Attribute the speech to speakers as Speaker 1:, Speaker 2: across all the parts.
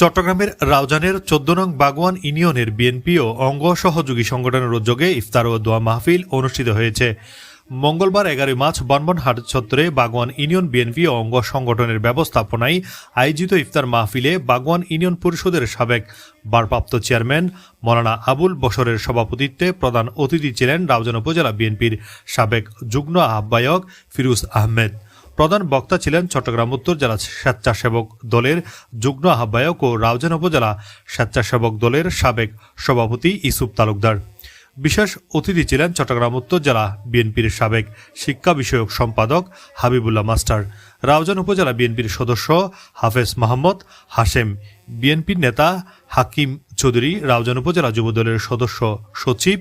Speaker 1: চট্টগ্রামের রাউজানের চোদ্দ নং বাগওয়ান ইউনিয়নের বিএনপি ও অঙ্গ সহযোগী সংগঠনের উদ্যোগে ইফতার ও দোয়া মাহফিল অনুষ্ঠিত হয়েছে। মঙ্গলবার এগারোই মার্চ বনবনহাট চত্বরে বাগওয়ান ইউনিয়ন বিএনপি ও অঙ্গ সংগঠনের ব্যবস্থাপনায় আয়োজিত ইফতার মাহফিলে বাগওয়ান ইউনিয়ন পরিষদের সাবেক ভারপ্রাপ্ত চেয়ারম্যান মৌলানা আবুল বসরের সভাপতিত্বে প্রধান অতিথি ছিলেন রাউজান উপজেলা বিএনপির সাবেক যুগ্ম আহ্বায়ক ফিরুজ আহমেদ। প্রধান বক্তা ছিলেন চট্টগ্রাম উত্তর জেলা স্বেচ্ছাসেবক দলের যুগ্ম আহ্বায়ক ও রাউজান উপজেলা স্বেচ্ছাসেবক দলের সাবেক সভাপতি ইসুফ তালুকদার। বিশেষ অতিথি ছিলেন চট্টগ্রাম উত্তর জেলা বিএনপির সাবেক শিক্ষা বিষয়ক সম্পাদক হাবিবুল্লাহ মাস্টার, রাউজান উপজেলা বিএনপির সদস্য হাফেজ মাহমদ হাশেম বিএনপির নেতা হাকিম চৌধুরী, রাউজান উপজেলা যুবদলের সদস্য সচিব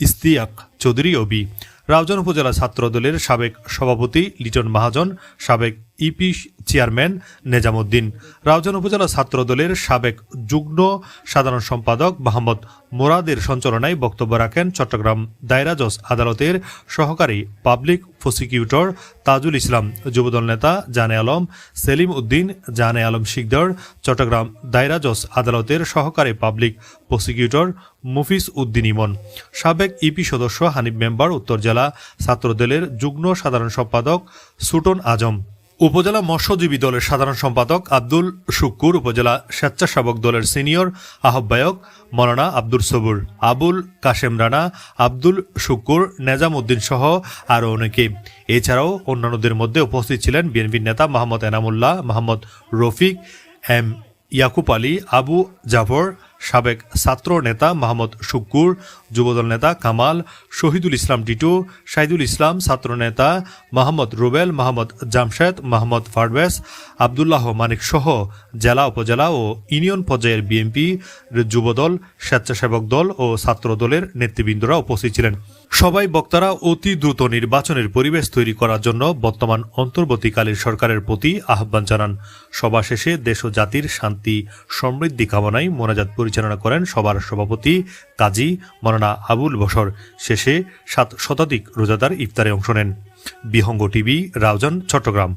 Speaker 1: ইস্তিয়াক চৌধুরী অবি রাউজান উপজেলা ছাত্রদলের সাবেক সভাপতি লিটন মহাজন সাবেক ইপি চেয়ারম্যান নেজামুদ্দিন। রাউজান উপজেলা ছাত্র দলের সাবেক যুগ্ম সাধারণ সম্পাদক মোহাম্মদ মোরাদের সঞ্চালনায় বক্তব্য রাখেন চট্টগ্রাম দায়রা জজ আদালতের সহকারী পাবলিক প্রসিকিউটর তাজুল ইসলাম। যুবদল নেতা জানে আলম, সেলিম উদ্দিন, জানে আলম শিকদার, চট্টগ্রাম দায়রা জজ আদালতের সহকারী পাবলিক প্রসিকিউটর মুফিস উদ্দিন ইমন। সাবেক ইপি সদস্য হানিফ মেম্বার, উত্তর জেলা ছাত্রদলের যুগ্ম সাধারণ সম্পাদক সুটন আজম। উপজেলা মৎস্যজীবী দলের সাধারণ সম্পাদক আব্দুল শুক্কুর, উপজেলা স্বেচ্ছাসেবক দলের সিনিয়র আহ্বায়ক মৌলানা আব্দুল সবুর, আবুল কাশেম রানা, আব্দুল শুক্কুর নেজাম উদ্দিন সহ আরও অনেকে। এছাড়াও অন্যান্যদের মধ্যে উপস্থিত ছিলেন বিএনপির নেতা মোহাম্মদ এনামুল্লাহ, মোহাম্মদ রফিক, এম ইয়াকুব আলী, আবু জাফর সাবেক ছাত্র নেতা মোহাম্মদ শুক্কুর, যুবদল নেতা কামাল, শহীদুল ইসলাম টিটু শাহিদুল ইসলাম ছাত্র নেতা মোহাম্মদ রুবেল মোহাম্মদ জামশেদ মোহাম্মদ ফারবেস, আবদুল্লাহ মানিক সহ জেলা উপজেলা ও ইউনিয়ন পর্যায়ের বিএনপি যুবদল, স্বেচ্ছাসেবক দল ও ছাত্র দলের নেতৃবৃন্দরা উপস্থিত ছিলেন। সবাই বক্তারা অতি দ্রুত নির্বাচনের পরিবেশ তৈরি করার জন্য বর্তমান অন্তর্বর্তীকালীন সরকারের প্রতি আহ্বান জানান। সভা শেষে দেশ ও জাতির শান্তি, সমৃদ্ধি কামনায় মোনাজাত পরিচালনা করেন সবার সভাপতি কাজী মরানা আবুল বসর শেষে সাত শতাধিক রোজাদার ইফতারে অংশ নেন। বিহঙ্গ টিভি, রাউজান, চট্টগ্রাম।